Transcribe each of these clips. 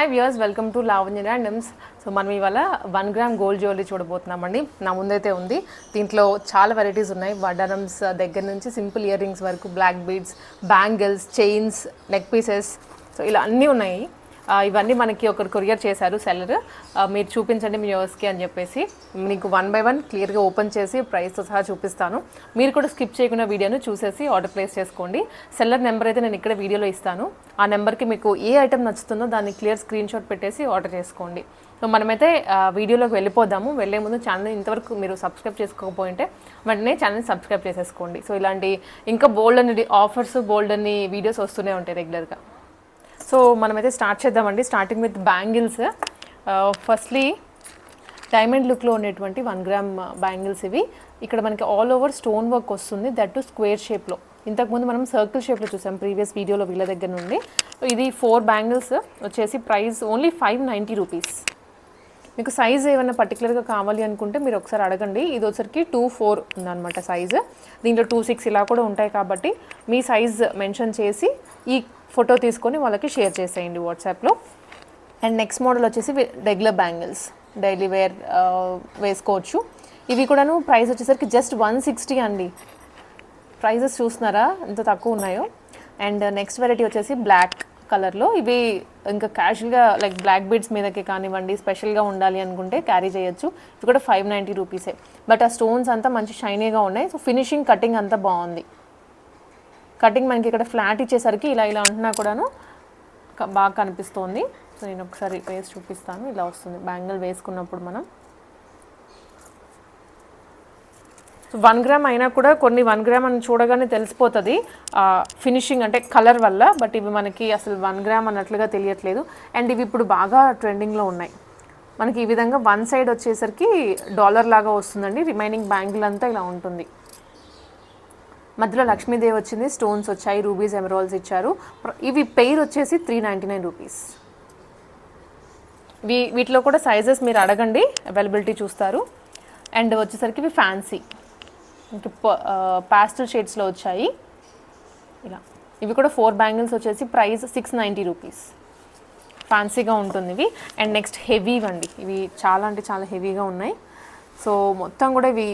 Hi viewers welcome to Lavanya randoms so మనం ఇవాళ one gram gold jewellery చూడబోతున్నామండి. నా ముందైతే ఉంది. దీంట్లో చాలా వెరైటీస్ ఉన్నాయి. వడ్డారమ్స్ uh, దగ్గర నుంచి సింపుల్ ఇయర్ రింగ్స్ వరకు black beads bangles chains neck pieces so ఇలా అన్నీ ఉన్నాయి. ఇవన్నీ మనకి ఒకరు కొరియర్ చేశారు సెల్లర్. మీరు చూపించండి మీ వ్యూవర్స్కి అని చెప్పేసి మీకు వన్ బై వన్ క్లియర్గా ఓపెన్ చేసి ప్రైస్తో సహా చూపిస్తాను. మీరు కూడా స్కిప్ చేయకుండా వీడియోను చూసేసి ఆర్డర్ ప్లేస్ చేసుకోండి. సెల్లర్ నెంబర్ అయితే నేను ఇక్కడ వీడియోలో ఇస్తాను. ఆ నెంబర్కి మీకు ఏ ఐటమ్ నచ్చుతుందో దాన్ని క్లియర్ స్క్రీన్ షాట్ పెట్టేసి ఆర్డర్ చేసుకోండి. సో మనమైతే వీడియోలోకి వెళ్ళిపోదాము. వెళ్ళే ముందు ఛానల్ ఇంతవరకు మీరు సబ్స్క్రైబ్ చేసుకోకపోయింటే వెంటనే ఛానల్ సబ్స్క్రైబ్ చేసేసుకోండి. సో ఇలాంటి ఇంకా బోల్డ్ అని ఆఫర్స్ బోల్డ్ అని వీడియోస్ వస్తూనే ఉంటాయి రెగ్యులర్గా సో మనమైతే స్టార్ట్ చేద్దామండి. Starting with bangles firstly diamond లుక్లో ఉండేటువంటి వన్ గ్రామ్ బ్యాంగిల్స్ ఇవి. ఇక్కడ మనకి ఆల్ ఓవర్ స్టోన్ వర్క్ వస్తుంది. దట్ టు స్క్వేర్ షేప్లో ఇంతకుముందు మనం సర్కిల్ షేప్లో చూసాం ప్రీవియస్ వీడియోలో వీళ్ళ దగ్గర నుండి. ఇది ఫోర్ బ్యాంగిల్స్ uh, వచ్చేసి price only five ninety rupees మీకు సైజ్ ఏమైనా పర్టికులర్గా కావాలి అనుకుంటే మీరు ఒకసారి అడగండి. ఇది వచ్చరికి టూ ఫోర్ ఉందన్నమాట సైజు దీంట్లో టూ సిక్స్ ఇలా కూడా ఉంటాయి కాబట్టి మీ సైజ్ మెన్షన్ చేసి ఈ ఫోటో తీసుకొని వాళ్ళకి షేర్ చేసేయండి వాట్సాప్లో. అండ్ నెక్స్ట్ మోడల్ వచ్చేసి రెగ్యులర్ బ్యాంగిల్స్ డైలీ వేర్ వేసుకోవచ్చు. ఇవి కూడాను ప్రైస్ వచ్చేసరికి జస్ట్ వన్ సిక్స్టీ అండి. ప్రైజెస్ చూస్తున్నారా? ఎంత తక్కువ ఉన్నాయో? అండ్ నెక్స్ట్ వెరైటీ వచ్చేసి బ్లాక్ కలర్లో ఇవి ఇంకా క్యాషువల్గా లైక్ బ్లాక్ బీడ్స్ మీదకి కానివ్వండి స్పెషల్గా ఉండాలి అనుకుంటే క్యారీ చేయొచ్చు. ఇవి కూడా ఫైవ్ నైంటీ రూపీసే బట్ ఆ స్టోన్స్ అంతా మంచి షైనీగా ఉన్నాయి. సో ఫినిషింగ్ కటింగ్ అంతా బాగుంది. కటింగ్ మనకి ఇక్కడ ఫ్లాట్ ఇచ్చేసరికి ఇలా ఇలా ఉంటున్నా కూడాను బాగా కనిపిస్తోంది. సో నేను ఒకసారి వేసి చూపిస్తాను. ఇలా వస్తుంది. బ్యాంగిల్ వేసుకున్నప్పుడు మనం. సో వన్ గ్రామ్ అయినా కూడా కొన్ని వన్ గ్రామ్ అని చూడగానే తెలిసిపోతుంది. ఫినిషింగ్ అంటే కలర్ వల్ల బట్ ఇవి మనకి అసలు వన్ గ్రామ్ అన్నట్లుగా తెలియట్లేదు. అండ్ ఇవి ఇప్పుడు బాగా ట్రెండింగ్లో ఉన్నాయి. మనకి ఈ విధంగా వన్ సైడ్ వచ్చేసరికి డాలర్ లాగా వస్తుందండి. రిమైనింగ్ బ్యాంగిల్ అంతా ఇలా ఉంటుంది. మధ్యలో లక్ష్మీదేవి వచ్చింది స్టోన్స్ వచ్చాయి రూబీస్ ఎమరాల్స్ ఇచ్చారు. ఇవి పెయిర్ వచ్చేసి త్రీ నైంటీ నైన్ రూపీస్ వీ వీటిలో కూడా సైజెస్ మీరు అడగండి అవైలబిలిటీ చూస్తారు. అండ్ వచ్చేసరికి ఇవి ఫ్యాన్సీ ఇంకా పాస్టల్ షేడ్స్లో వచ్చాయి. ఇలా. ఇవి కూడా ఫోర్ బ్యాంగిల్స్ వచ్చేసి ప్రైస్ సిక్స్ నైంటీ రూపీస్ ఫ్యాన్సీగా ఉంటుంది ఇవి. అండ్ నెక్స్ట్ హెవీ అండి. ఇవి చాలా అంటే చాలా హెవీగా ఉన్నాయి. సో మొత్తం కూడా ఇవి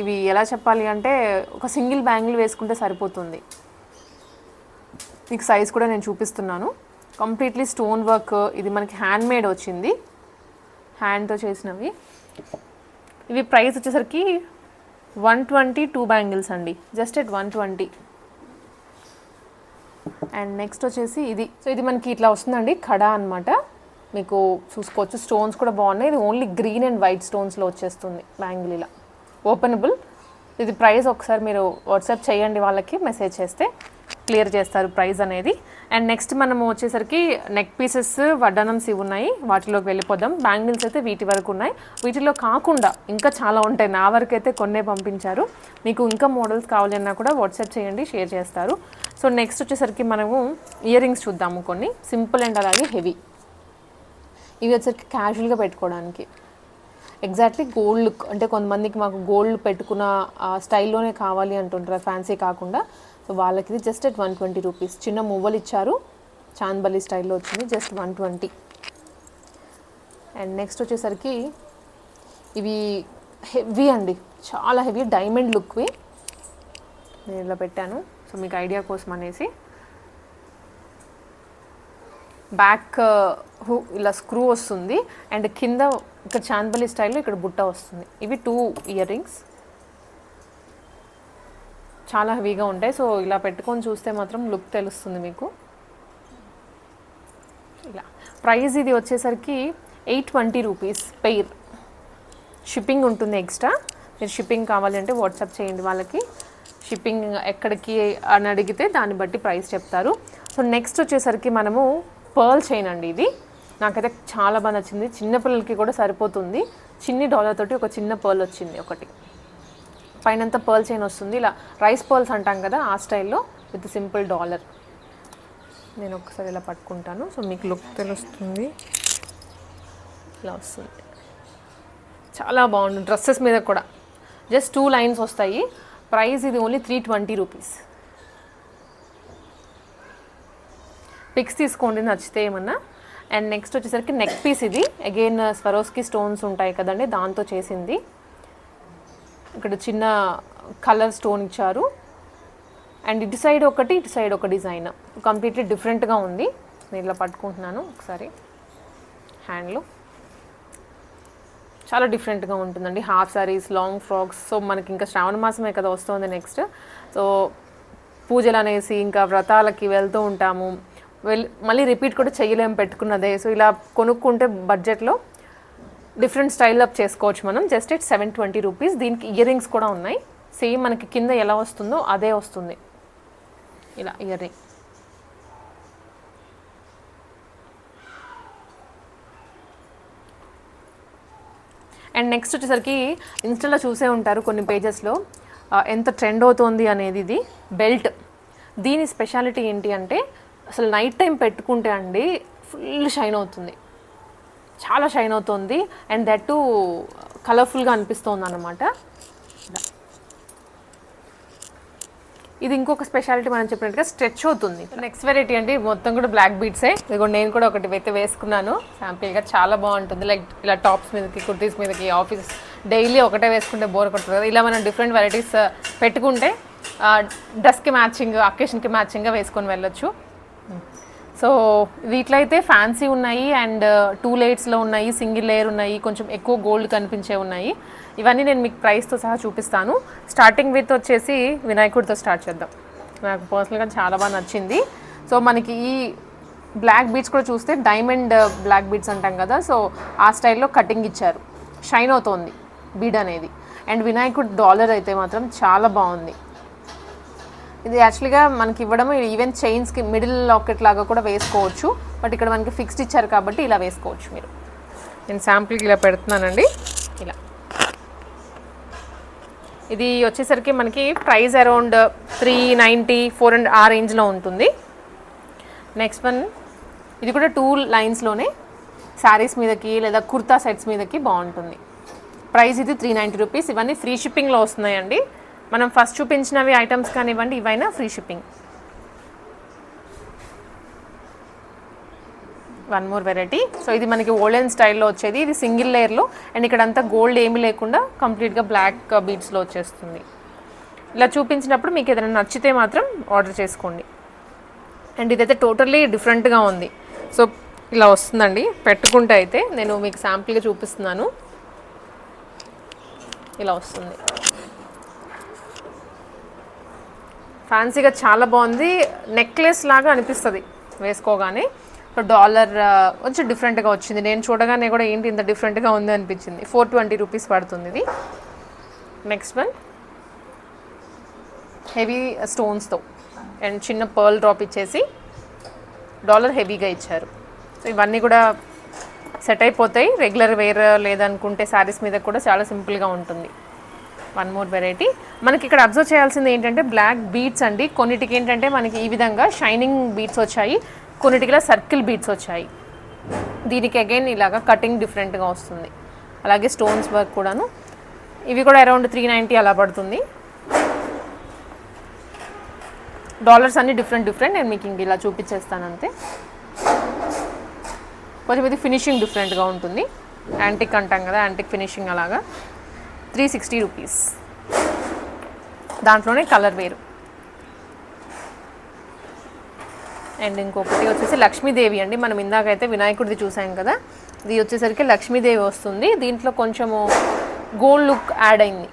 ఇవి ఎలా చెప్పాలి అంటే ఒక సింగిల్ బ్యాంగిల్ వేసుకుంటే సరిపోతుంది. మీకు సైజ్ కూడా నేను చూపిస్తున్నాను. కంప్లీట్లీ స్టోన్ వర్క్ ఇది మనకి హ్యాండ్ మేడ్ వచ్చింది హ్యాండ్తో చేసినవి. ఇవి ప్రైస్ వచ్చేసరికి వన్ ట్వంటీ టూ బ్యాంగిల్స్ అండి. Just at one twenty and next వచ్చేసి ఇది. సో ఇది మనకి ఇట్లా వస్తుందండి కడా అన్నమాట. మీకు చూసుకోవచ్చు స్టోన్స్ కూడా బాగున్నాయి. ఇది ఓన్లీ గ్రీన్ అండ్ వైట్ స్టోన్స్లో వచ్చేస్తుంది బ్యాంగిల్ ఇలా. ఓపెనబుల్. ఇది ప్రైస్ ఒకసారి మీరు వాట్సాప్ చేయండి వాళ్ళకి మెసేజ్ చేస్తే క్లియర్ చేస్తారు ప్రైస్ అనేది. అండ్ నెక్స్ట్ మనము వచ్చేసరికి నెక్ పీసెస్ వడ్డానమ్స్ ఇవి ఉన్నాయి వాటిలోకి వెళ్ళిపోదాం. బ్యాంగిల్స్ అయితే వీటి వరకు ఉన్నాయి. వీటిలో కాకుండా ఇంకా చాలా ఉంటాయి. నా వరకు అయితే కొన్నే పంపించారు. మీకు ఇంకా మోడల్స్ కావాలన్నా కూడా వాట్సాప్ చేయండి షేర్ చేస్తారు. సో నెక్స్ట్ వచ్చేసరికి మనము ఇయర్ రింగ్స్ చూద్దాము కొన్ని. సింపుల్ అండ్ అలాగే హెవీ. ఇవి వచ్చేసరికి క్యాజువల్గా పెట్టుకోవడానికి. ఎగ్జాక్ట్లీ గోల్డ్ లుక్ అంటే కొంతమందికి మాకు గోల్డ్ పెట్టుకున్న ఆ స్టైల్లోనే కావాలి అంటుంటారు ఫ్యాన్సీ కాకుండా. సో వాళ్ళకి ఇది just at one twenty rupees చిన్న మువ్వలు ఇచ్చారు. చాందబలి స్టైల్లో వచ్చింది just one twenty and next వచ్చేసరికి ఇవి హెవీ అండి. చాలా హెవీ డైమండ్ లుక్వి. నేను ఇలా పెట్టాను. సో మీకు ఐడియా కోసం అనేసి. బ్యాక్ హూ uh, ఇలా స్క్రూ వస్తుంది అండ్ కింద ఇక్కడ చాందబలి స్టైల్లో ఇక్కడ బుట్ట వస్తుంది. ఇవి టూ ఇయర్ రింగ్స్ చాలా హెవీగా ఉంటాయి. సో ఇలా పెట్టుకొని చూస్తే మాత్రం లుక్ తెలుస్తుంది మీకు. ఇలా. ప్రైస్ ఇది వచ్చేసరికి eight twenty rupees pair shipping ఉంటుంది ఎక్స్ట్రా మీరు షిప్పింగ్ కావాలంటే వాట్సాప్ చేయండి వాళ్ళకి. షిప్పింగ్ ఎక్కడికి అని అడిగితే దాన్ని బట్టి ప్రైస్ చెప్తారు. సో నెక్స్ట్ వచ్చేసరికి మనము పర్ల్ చైన్ అండి ఇది. నాకైతే చాలా బాగా నచ్చింది. చిన్నపిల్లలకి కూడా సరిపోతుంది. చిన్ని డాలర్ తోటి ఒక చిన్న పర్ల్ వచ్చింది ఒకటి. పైనంతా పర్ల్ చైన్ వస్తుంది. ఇలా రైస్ పర్ల్స్ అంటాం కదా ఆ స్టైల్లో విత్ సింపుల్ డాలర్. నేను ఒకసారి ఇలా పట్టుకుంటాను. సో మీకు లుక్ తెలుస్తుంది. ఇలా వస్తుంది. చాలా బాగుంది డ్రెస్సెస్ మీద కూడా. జస్ట్ టూ లైన్స్ వస్తాయి. ప్రైస్ ఇది only three twenty rupees. Pics తీసుకోండి నచ్చితే ఏమన్నా. అండ్ నెక్స్ట్ వచ్చేసరికి నెక్ పీస్ ఇది. అగైన్ స్వరోస్కి స్టోన్స్ ఉంటాయి కదండి దాంతో చేసింది. ఇక్కడ చిన్న కలర్ స్టోన్ ఇచ్చారు. అండ్ ఇటు సైడ్ ఒకటి ఇటు సైడ్ ఒక డిజైన్ కంప్లీట్లీ డిఫరెంట్గా ఉంది. నేను ఇలా పట్టుకుంటున్నాను ఒకసారి. హ్యాండ్లో చాలా డిఫరెంట్గా ఉంటుందండి. Half sarees long frocks so మనకి ఇంకా శ్రావణ మాసమే కదా వస్తుంది నెక్స్ట్ సో పూజలు అనేసి ఇంకా వ్రతాలకి వెళ్తూ ఉంటాము. మళ్ళీ రిపీట్ కూడా చేయలేము పెట్టుకున్నదే. సో ఇలా కొనుక్కుంటే బడ్జెట్లో డిఫరెంట్ స్టైల్ అప్ చేసుకోవచ్చు మనం. Just it seven twenty rupees దీనికి ఇయర్ రింగ్స్ కూడా ఉన్నాయి. సేమ్ మనకి కింద ఎలా వస్తుందో అదే వస్తుంది. ఇలా ఇయర్ రింగ్ అండ్ నెక్స్ట్ వచ్చేసరికి ఇన్స్టాలో చూసే ఉంటారు కొన్ని పేజెస్లో ఎంత ట్రెండ్ అవుతోంది అనేది ఇది. బెల్ట్ దీని స్పెషాలిటీ ఏంటి అంటే అసలు నైట్ టైం పెట్టుకుంటే అండి ఫుల్ షైన్ అవుతుంది. చాలా షైన్ అవుతుంది. అండ్ దట్ టు కలర్ఫుల్గా అనిపిస్తుంది అనమాట ఇది ఇంకొక స్పెషాలిటీ మనం చెప్పినట్టుగా స్ట్రెచ్ అవుతుంది నెక్స్ట్ వెరైటీ అంటే మొత్తం కూడా బ్లాక్ బీట్సే ఇదిగో నేను కూడా ఒకటి అయితే వేసుకున్నాను. శాంపిల్గా చాలా బాగుంటుంది. లైక్ ఇలా టాప్స్ మీదకి కుర్తీస్ మీదకి ఆఫీస్ డైలీ ఒకటే వేసుకుంటే బోర్ కొడుతుంది కదా. ఇలా మనం డిఫరెంట్ వెరైటీస్ పెట్టుకుంటే డ్రెస్కి మ్యాచింగ్ అకేషన్కి మ్యాచింగ్గా వేసుకొని వెళ్ళొచ్చు. సో వీటిలో అయితే ఫ్యాన్సీ ఉన్నాయి అండ్ uh, టూ లేయర్స్లో ఉన్నాయి సింగిల్ లేయర్ ఉన్నాయి కొంచెం ఎక్కువ గోల్డ్ కనిపించే ఉన్నాయి. ఇవన్నీ నేను మీకు ప్రైస్తో సహా చూపిస్తాను. స్టార్టింగ్ విత్ వచ్చేసి వినాయకుడితో స్టార్ట్ చేద్దాం. నాకు పర్సనల్గా చాలా బాగా నచ్చింది. సో మనకి ఈ బ్లాక్ బీడ్స్ కూడా చూస్తే డైమండ్ బ్లాక్ బీడ్స్ అంటాం కదా. సో ఆ స్టైల్లో కటింగ్ ఇచ్చారు. షైన్ అవుతోంది బీడ్ అనేది. అండ్ వినాయకుడు డాలర్ అయితే మాత్రం చాలా బాగుంది. ఇది యాక్చువల్గా మనకి ఇవ్వడం ఈవెన్ చైన్స్కి మిడిల్ లాకెట్ లాగా కూడా వేసుకోవచ్చు. బట్ ఇక్కడ మనకి ఫిక్స్డ్ ఇచ్చారు కాబట్టి ఇలా వేసుకోవచ్చు మీరు. నేను శాంపుల్కి ఇలా పెడుతున్నానండి. ఇలా. ఇది వచ్చేసరికి మనకి price around three ninety four hundred ఆ రేంజ్లో ఉంటుంది. నెక్స్ట్ వన్ ఇది కూడా టూ లైన్స్లోనే శారీస్ మీదకి లేదా కుర్తా సెట్స్ మీదకి బాగుంటుంది. ప్రైస్ ఇది త్రీ నైంటీ రూపీస్ ఇవన్నీ ఫ్రీ షిప్పింగ్లో వస్తున్నాయండి. మనం ఫస్ట్ చూపించినవి ఐటమ్స్ కానివ్వండి ఇవైనా free shipping one more variety so ఇది మనకి ఓల్డెన్ స్టైల్లో వచ్చేది. ఇది సింగిల్ లేయర్లో అండ్ ఇక్కడ అంతా గోల్డ్ ఏమీ లేకుండా కంప్లీట్గా బ్లాక్ బీడ్స్లో వచ్చేస్తుంది. ఇలా చూపించినప్పుడు మీకు ఏదైనా నచ్చితే మాత్రం ఆర్డర్ చేసుకోండి. అండ్ ఇదైతే టోటల్లీ డిఫరెంట్గా ఉంది. సో ఇలా వస్తుందండి. పెట్టుకుంటే అయితే నేను మీకు శాంపుల్గా చూపిస్తున్నాను. ఇలా వస్తుంది. ఫ్యాన్సీగా చాలా బాగుంది. నెక్లెస్ లాగా అనిపిస్తుంది వేసుకోగానే. సో డాలర్ uh, కొంచెం డిఫరెంట్గా వచ్చింది. నేను చూడగానే కూడా ఏంటి ఇంత డిఫరెంట్గా ఉంది అనిపించింది. ఫోర్ ట్వంటీ రూపీస్ పడుతుంది ఇది. నెక్స్ట్ వన్ హెవీ స్టోన్స్తో అండ్ చిన్న పర్ల్ డ్రాప్ ఇచ్చేసి డాలర్ హెవీగా ఇచ్చారు. సో ఇవన్నీ కూడా సెట్ అయిపోతాయి. రెగ్యులర్ వేర్ లేదనుకుంటే శారీస్ మీద కూడా చాలా సింపుల్గా ఉంటుంది. One more variety. మనకి ఇక్కడ అబ్జర్వ్ చేయాల్సింది ఏంటంటే బ్లాక్ బీట్స్ అండి. కొన్నిటికి ఏంటంటే మనకి ఈ విధంగా షైనింగ్ బీట్స్ వచ్చాయి. కొన్నిటికిలా సర్కిల్ బీట్స్ వచ్చాయి. దీనికి అగైన్ ఇలాగా కటింగ్ డిఫరెంట్గా వస్తుంది. అలాగే స్టోన్స్ వర్క్ కూడాను. ఇవి కూడా అరౌండ్ త్రీ నైంటీ అలా పడుతుంది. డాలర్స్ అన్ని డిఫరెంట్ డిఫరెంట్. నేను మీకు ఇంక ఇలా చూపించేస్తాను అంతే. కొంచెం ఇది ఫినిషింగ్ డిఫరెంట్గా ఉంటుంది. యాంటిక్ అంటాం కదా యాంటిక్ ఫినిషింగ్ అలాగా. Three sixty rupees. దాంట్లోనే కలర్ వేరు. అండ్ ఇంకొకటి వచ్చేసి లక్ష్మీదేవి అండి. మనం ఇందాకైతే వినాయకుడిది చూసాం కదా. ఇది వచ్చేసరికి లక్ష్మీదేవి వస్తుంది. దీంట్లో కొంచెము గోల్డ్ లుక్ యాడ్ అయింది.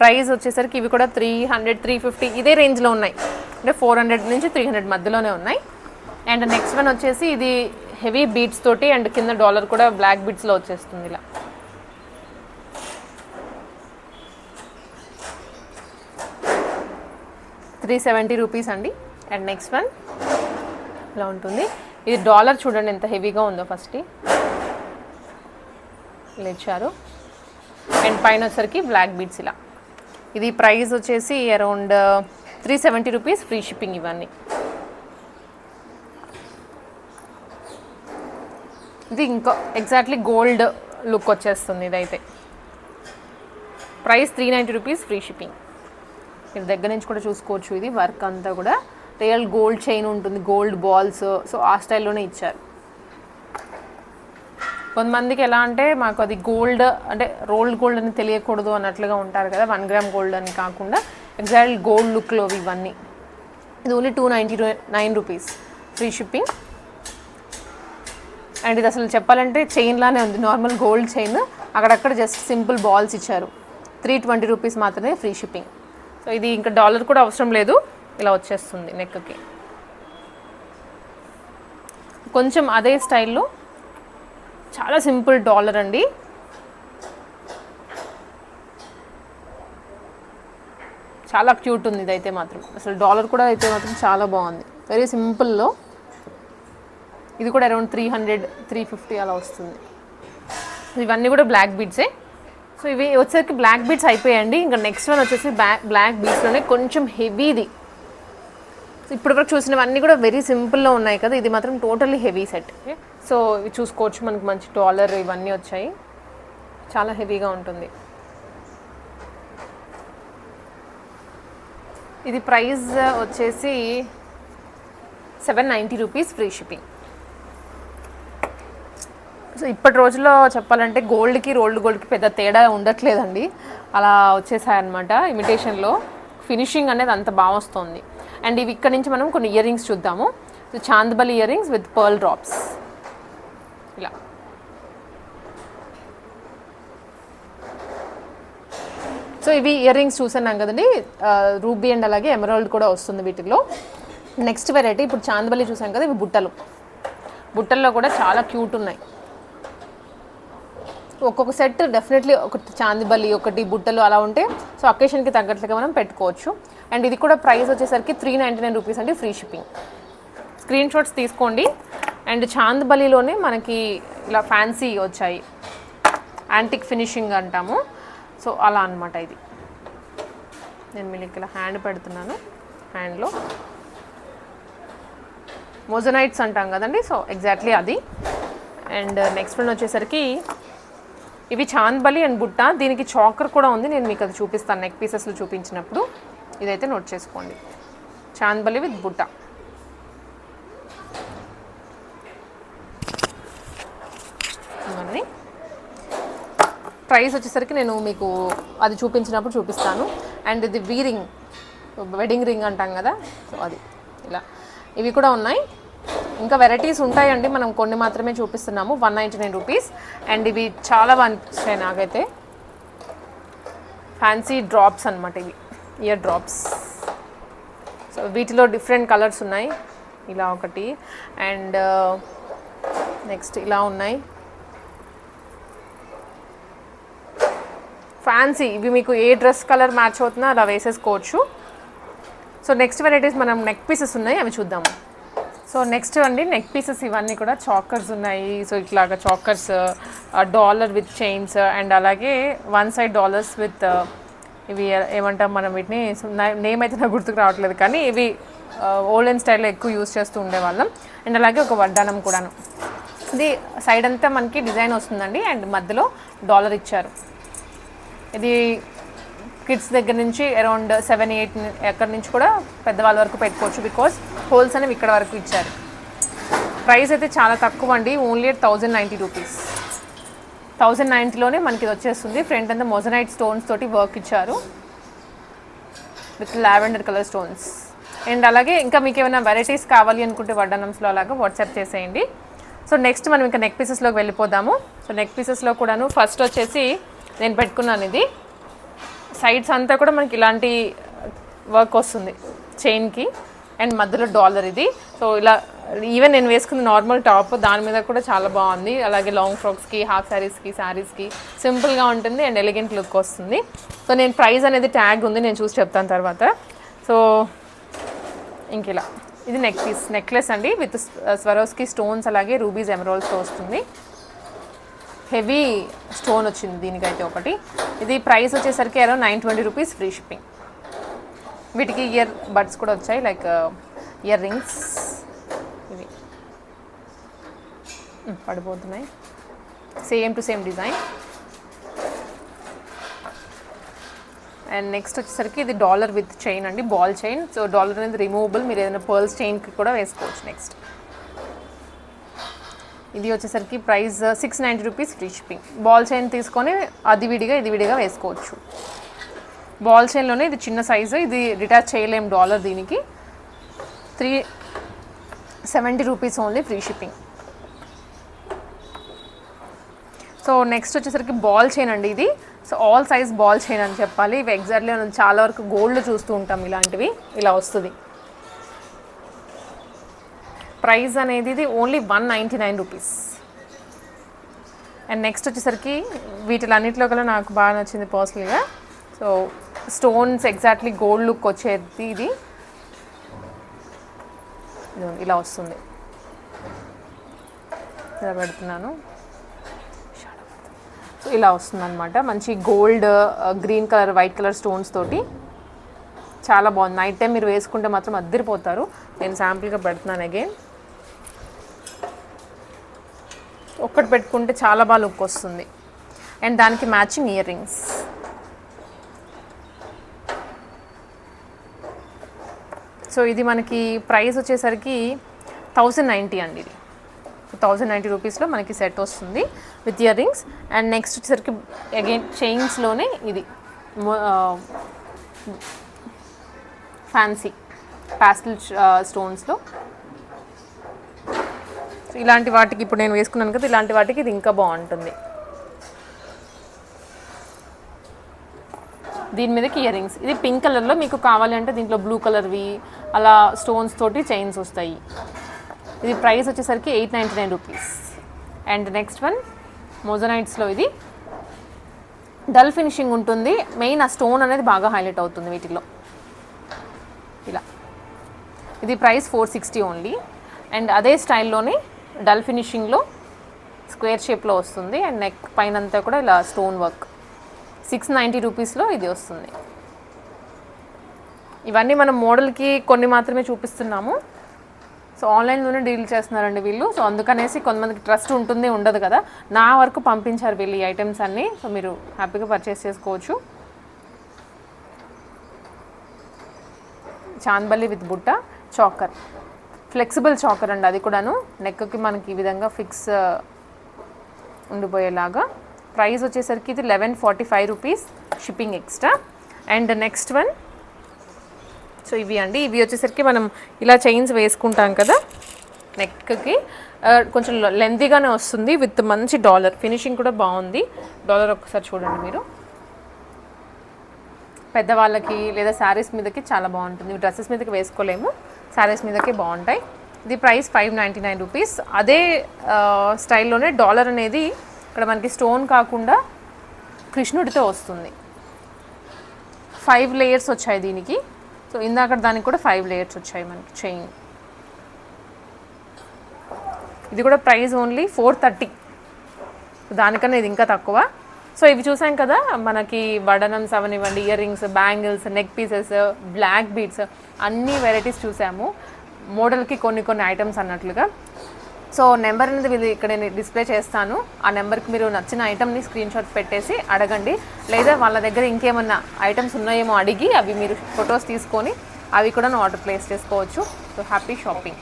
ప్రైస్ వచ్చేసరికి ఇవి కూడా త్రీ హండ్రెడ్ త్రీ ఫిఫ్టీ ఇదే రేంజ్లో ఉన్నాయి. అంటే ఫోర్ హండ్రెడ్ నుంచి త్రీ హండ్రెడ్ మధ్యలోనే ఉన్నాయి. అండ్ నెక్స్ట్ వన్ వచ్చేసి ఇది హెవీ బీట్స్ తోటి అండ్ కింద డాలర్ కూడా బ్లాక్ బీట్స్లో వచ్చేస్తుంది ఇలా. త్రీ సెవెంటీ రూపీస్ అండి. And next one. ఇలా ఉంటుంది. ఇది డాలర్ చూడండి ఎంత హెవీగా ఉందో ఫస్ట్. ఇలా ఇచ్చారు అండ్ పైన వచ్చరికి బ్లాక్ బీడ్స్ ఇలా. ఇది ప్రైస్ వచ్చేసి around uh, three seventy rupees free shipping ఇవన్నీ. ఇది ఇంకో ఎగ్జాక్ట్లీ గోల్డ్ లుక్ వచ్చేస్తుంది ఇదైతే. Price three ninety rupees free shipping. మీరు దగ్గర నుంచి కూడా చూసుకోవచ్చు. ఇది వర్క్ అంతా కూడా రియల్ గోల్డ్ చైన్ ఉంటుంది గోల్డ్ బాల్స్. సో ఆ స్టైల్లోనే ఇచ్చారు. కొంతమందికి ఎలా అంటే మాకు అది గోల్డ్ అంటే రోల్డ్ గోల్డ్ అని తెలియకూడదు అన్నట్లుగా ఉంటారు కదా వన్ గ్రామ్ గోల్డ్ అని కాకుండా ఎగ్జాక్ట్ గోల్డ్ లుక్లో ఇవన్నీ ఇది only two ninety nine rupees free shipping. And ఇది అసలు చెప్పాలంటే చైన్ లానే ఉంది నార్మల్ గోల్డ్ చైన్. అక్కడక్కడ జస్ట్ సింపుల్ బాల్స్ ఇచ్చారు. త్రీ ట్వంటీ రూపీస్ మాత్రమే ఫ్రీ షిప్పింగ్. సో ఇది ఇంకా డాలర్ కూడా అవసరం లేదు. ఇలా వచ్చేస్తుంది నెక్కి. కొంచెం అదే స్టైల్లో చాలా సింపుల్ డాలర్ అండి. చాలా క్యూట్ ఉంది ఇదైతే మాత్రం. అసలు డాలర్ కూడా అయితే మాత్రం చాలా బాగుంది. వెరీ సింపుల్లో ఇది కూడా around three hundred three fifty అలా వస్తుంది. ఇవన్నీ కూడా బ్లాక్ బీడ్సే సో ఇవి వచ్చేసరికి బ్లాక్ బీట్స్ అయిపోయాయండి. ఇంకా నెక్స్ట్ వన్ వచ్చేసి బ్లాక్ బ్లాక్ బీట్స్లోనే కొంచెం హెవీది ఇప్పుడు వరకు చూసినవన్నీ కూడా వెరీ సింపుల్లో ఉన్నాయి కదా. ఇది మాత్రం టోటల్లీ హెవీ సెట్ సో ఇవి చూసుకోవచ్చు. మనకు మంచి డాలర్ ఇవన్నీ వచ్చాయి. చాలా హెవీగా ఉంటుంది. ఇది ప్రైస్ వచ్చేసి seven ninety rupees free shipping ఇప్పటి రోజుల్లో చెప్పాలంటే గోల్డ్కి రోల్డ్ గోల్డ్కి పెద్ద తేడా ఉండట్లేదండి. అలా వచ్చేసాయన్నమాట ఇమిటేషన్లో. ఫినిషింగ్ అనేది అంత బాగా వస్తుంది. అండ్ ఇవి ఇక్కడ నుంచి మనం కొన్ని ఇయర్ రింగ్స్ చూద్దాము. So chandbali ear rings with pearl drops. ఇలా. సో ఇవి ఇయర్ రింగ్స్ చూసాను కదండి రూబీ అండ్ అలాగే ఎమరాల్డ్ కూడా వస్తుంది వీటిలో నెక్స్ట్ వెరైటీ ఇప్పుడు చాందబలి చూసాం కదా ఇవి బుట్టలు. బుట్టల్లో కూడా చాలా క్యూట్ ఉన్నాయి. ఒక్కొక్క సెట్ డెఫినెట్లీ ఒకటి చాందిబల్లి ఒకటి బుట్టలు అలా ఉంటే సో అకేషన్కి తగ్గట్లుగా మనం పెట్టుకోవచ్చు. అండ్ ఇది కూడా ప్రైస్ వచ్చేసరికి త్రీ నైంటీ నైన్ రూపీస్ అంటే ఫ్రీ షిప్పింగ్ స్క్రీన్ షాట్స్ తీసుకోండి. అండ్ చాందబలిలోనే మనకి ఇలా ఫ్యాన్సీ వచ్చాయి. యాంటిక్ ఫినిషింగ్ అంటాము. సో అలా అన్నమాట ఇది. నేను మీకు ఇలా హ్యాండ్ పెడుతున్నాను. హ్యాండ్లో మోజనైట్స్ అంటాం కదండి సో ఎగ్జాక్ట్లీ అది. అండ్ నెక్స్ట్ వన్ వచ్చేసరికి ఇవి చాంద్బలి అండ్ బుట్ట. దీనికి చాకర్ కూడా ఉంది. నేను మీకు అది చూపిస్తాను. నెక్ పీసెస్లో చూపించినప్పుడు ఇదైతే నోట్ చేసుకోండి. చాంద్బలి విత్ బుట్ట. ఇవన్నీ ప్రైస్ వచ్చేసరికి నేను మీకు అది చూపించినప్పుడు చూపిస్తాను. అండ్ ఇది వీరింగ్ వెడ్డింగ్ రింగ్ అంటాం కదా. సో అది. ఇలా. ఇవి కూడా ఉన్నాయి. ఇంకా వెరైటీస్ ఉంటాయండి. మనం కొన్ని మాత్రమే చూపిస్తున్నాము. One ninety nine rupees. And ఇవి చాలా బాగా అనిపిస్తాయి నాకైతే. ఫ్యాన్సీ డ్రాప్స్ అనమాట ఇవి. ఇయర్ డ్రాప్స్ సో వీటిలో డిఫరెంట్ కలర్స్ ఉన్నాయి. ఇలా ఒకటి. అండ్ నెక్స్ట్ uh, ఇలా ఉన్నాయి. ఫ్యాన్సీ ఇవి మీకు ఏ డ్రెస్ కలర్ మ్యాచ్ అవుతుందో అలా వేసేసుకోవచ్చు. సో నెక్స్ట్ వెరైటీస్ మనం నెక్ పీసెస్ ఉన్నాయి. అవి చూద్దాము. సో నెక్స్ట్ అండి నెక్ పీసెస్ ఇవన్నీ కూడా చాకర్స్ ఉన్నాయి. సో ఇట్లాగా chokers dollar with chains and అలాగే వన్ సైడ్ డాలర్స్ విత్ ఇవి uh, ఏమంటాం మనం వీటిని నేమ్ అయితే నాకు గుర్తుకు రావట్లేదు కానీ ఇవి uh, ఓల్డెన్ స్టైల్లో ఎక్కువ యూస్ చేస్తూ ఉండేవాళ్ళం. అండ్ అలాగే ఒక వడ్డానం కూడాను. ఇది సైడ్ అంతా మనకి డిజైన్ వస్తుందండి అండ్ మధ్యలో డాలర్ ఇచ్చారు. ఇది కిడ్స్ దగ్గర నుంచి అరౌండ్ సెవెన్ ఎయిట్ ఎక్కడి నుంచి కూడా పెద్దవాళ్ళ వరకు పెట్టుకోవచ్చు బికాస్ హోల్స్ అనేవి ఇక్కడ వరకు ఇచ్చారు. ప్రైస్ అయితే చాలా తక్కువ అండి only thousand ninety rupees thousand నైంటీలోనే మనకి ఇది వచ్చేస్తుంది. ఫ్రంట్ అంతా మొజనైట్ స్టోన్స్ తోటి వర్క్ ఇచ్చారు. With lavender colour stones and అలాగే ఇంకా మీకు ఏమైనా వెరైటీస్ కావాలి అనుకుంటే వడ్డానంస్లో అలాగా వాట్సాప్ చేసేయండి. సో నెక్స్ట్ మనం ఇంకా నెక్ పీసెస్లోకి వెళ్ళిపోదాము. సో నెక్ పీసెస్లో కూడాను ఫస్ట్ వచ్చేసి నేను పెట్టుకున్నాను ఇది. సైడ్స్ అంతా కూడా మనకి ఇలాంటి వర్క్ వస్తుంది. చైన్కి అండ్ మధ్యలో డాలర్ ఇది. సో ఇలా ఈవెన్ నేను వేసుకున్న నార్మల్ టాప్ దాని మీద కూడా చాలా బాగుంది. అలాగే లాంగ్ ఫ్రాక్స్కి హాఫ్ శారీస్కి శారీస్కి సింపుల్గా ఉంటుంది అండ్ ఎలిగెంట్ లుక్ వస్తుంది. సో నేను ప్రైస్ అనేది ట్యాగ్ ఉంది నేను చూసి చెప్తాను తర్వాత. సో ఇంక ఇలా. ఇది నెక్ పీస్ నెక్లెస్ అండి. విత్ స్వరోస్కి స్టోన్స్ అలాగే రూబీస్ ఎమరాల్స్తో వస్తుంది. హెవీ స్టోన్ వచ్చింది దీనికైతే ఒకటి. ఇది ప్రైస్ వచ్చేసరికి around nine twenty rupees free shipping. వీటికి ఇయర్ బడ్స్ కూడా వచ్చాయి లైక్ uh, ఇయర్ రింగ్స్. ఇవి. పడిపోతున్నాయి. Same to same design. And next వచ్చేసరికి ఇది డాలర్ విత్ చైన్ అండి బాల్ చైన్. సో డాలర్ అనేది రిమూవబుల్ మీరు ఏదైనా పర్ల్స్ చైన్కి కూడా వేసుకోవచ్చు నెక్స్ట్. ఇది వచ్చేసరికి price six ninety rupees free shipping ball chain తీసుకొని అది విడిగా ఇది విడిగా వేసుకోవచ్చు. బాల్ చైన్లోనే ఇది చిన్న సైజు ఇది రిటాచ్ చేయలేం డాలర్ దీనికి. Three seventy rupees only free shipping so next వచ్చేసరికి బాల్ చైన్ అండి ఇది. So all size ball chain అని చెప్పాలి. ఇవి ఎగ్జాక్ట్లీ మనం చాలా వరకు గోల్డ్ చూస్తూ ఉంటాం ఇలాంటివి. ఇలా వస్తుంది. ప్రైస్ అనేది ఇది only one ninety nine rupees. And next వచ్చేసరికి వీటిలన్నింటిలో కల్లా నాకు బాగా నచ్చింది పర్సనల్గా. So stones exactly gold look వచ్చేది ఇది. ఇలా వస్తుంది. ఇలా పెడుతున్నాను. సో ఇలా వస్తుంది అనమాట మంచి gold green colour white colour stones తోటి. చాలా బాగుంది. నైట్ టైం మీరు వేసుకుంటే మాత్రం అద్దరిపోతారు. నేను శాంపుల్గా పెడుతున్నాను అగైన్. ఒక్కటి పెట్టుకుంటే చాలా బాగా లుక్ వస్తుంది. అండ్ దానికి మ్యాచింగ్ ఇయర్ రింగ్స్ సో ఇది మనకి ప్రైస్ వచ్చేసరికి థౌజండ్ నైంటీ అండి ఇది. థౌజండ్ నైంటీ రూపీస్లో మనకి సెట్ వస్తుంది with ear rings and next వచ్చేసరికి అగైన్ చైన్స్లోనే ఇది. ఫ్యాన్సీ ప్యాస్టల్ స్టోన్స్లో ఇలాంటి వాటికి ఇప్పుడు నేను వేసుకున్నాను కదా ఇలాంటి వాటికి ఇది ఇంకా బాగుంటుంది. దీని మీదకి ఇయర్ రింగ్స్. ఇది పింక్ కలర్లో మీకు కావాలి అంటే దీంట్లో బ్లూ కలర్వి అలా స్టోన్స్ తోటి చైన్స్ వస్తాయి. ఇది ప్రైస్ వచ్చేసరికి eight ninety nine rupees. And next one మోజనైట్స్లో ఇది. డల్ ఫినిషింగ్ ఉంటుంది. మెయిన్ ఆ స్టోన్ అనేది బాగా హైలైట్ అవుతుంది వీటిలో. ఇలా. ఇది price four sixty only. And అదే స్టైల్లోనే డల్ ఫినిషింగ్లో స్క్వేర్ షేప్లో వస్తుంది అండ్ నెక్ పైన అంతా కూడా ఇలా స్టోన్ వర్క్. సిక్స్ నైంటీ రూపీస్లో ఇది వస్తుంది. ఇవన్నీ మనం మోడల్కి కొన్ని మాత్రమే చూపిస్తున్నాము. సో ఆన్లైన్లోనే డీల్ చేస్తున్నారండి వీళ్ళు. సో అందుకనేసి కొంతమందికి ట్రస్ట్ ఉంటుంది ఉండదు కదా. నా వరకు పంపించారు వీళ్ళు ఈ ఐటమ్స్ అన్నీ. సో మీరు హ్యాపీగా పర్చేస్ చేసుకోవచ్చు. చాందబల్లి విత్ బుట్ట చాకర్. ఫ్లెక్సిబుల్ చాకర్ అండి అది కూడాను. నెక్కి మనకి ఈ విధంగా ఫిక్స్ ఉండిపోయేలాగా. ప్రైస్ వచ్చేసరికి ఇది eleven forty five rupees shipping extra. And next one. So ఇవి అండి. ఇవి వచ్చేసరికి మనం ఇలా చైన్స్ వేసుకుంటాం కదా నెక్కి. కొంచెం లెంతీగానే వస్తుంది విత్ మంచి డాలర్. ఫినిషింగ్ కూడా బాగుంది. డాలర్ ఒకసారి చూడండి మీరు. పెద్దవాళ్ళకి లేదా శారీస్ మీదకి చాలా బాగుంటుంది. డ్రెస్సెస్ మీదకి వేసుకోలేము. శారీస్ మీదకే బాగుంటాయి. ఇది price five ninety nine rupees. అదే స్టైల్లోనే డాలర్ అనేది ఇక్కడ మనకి స్టోన్ కాకుండా కృష్ణుడితో వస్తుంది. ఫైవ్ లేయర్స్ వచ్చాయి దీనికి. సో ఇందాక దానికి కూడా ఫైవ్ లేయర్స్ వచ్చాయి మనకి చైన్. ఇది కూడా ప్రైస్ ఓన్లీ ఫోర్ థర్టీ. దానికన్నా ఇది ఇంకా తక్కువ. సో ఇవి చూసాం కదా మనకి వడనమ్స్ అవనివ్వండి ear rings bangles neck pieces black beads. అన్ని వెరైటీస్ చూసాము. మోడల్కి కొన్ని కొన్ని ఐటమ్స్ అన్నట్లుగా. సో నెంబర్ అనేది వీళ్ళు ఇక్కడ నేను డిస్ప్లే చేస్తాను. ఆ నెంబర్కి మీరు నచ్చిన ఐటమ్ని స్క్రీన్ షాట్ పెట్టేసి అడగండి. లేదా వాళ్ళ దగ్గర ఇంకేమన్నా ఐటమ్స్ ఉన్నాయేమో అడిగి అవి మీరు ఫొటోస్ తీసుకొని అవి కూడా ఆర్డర్ ప్లేస్ చేసుకోవచ్చు. So happy shopping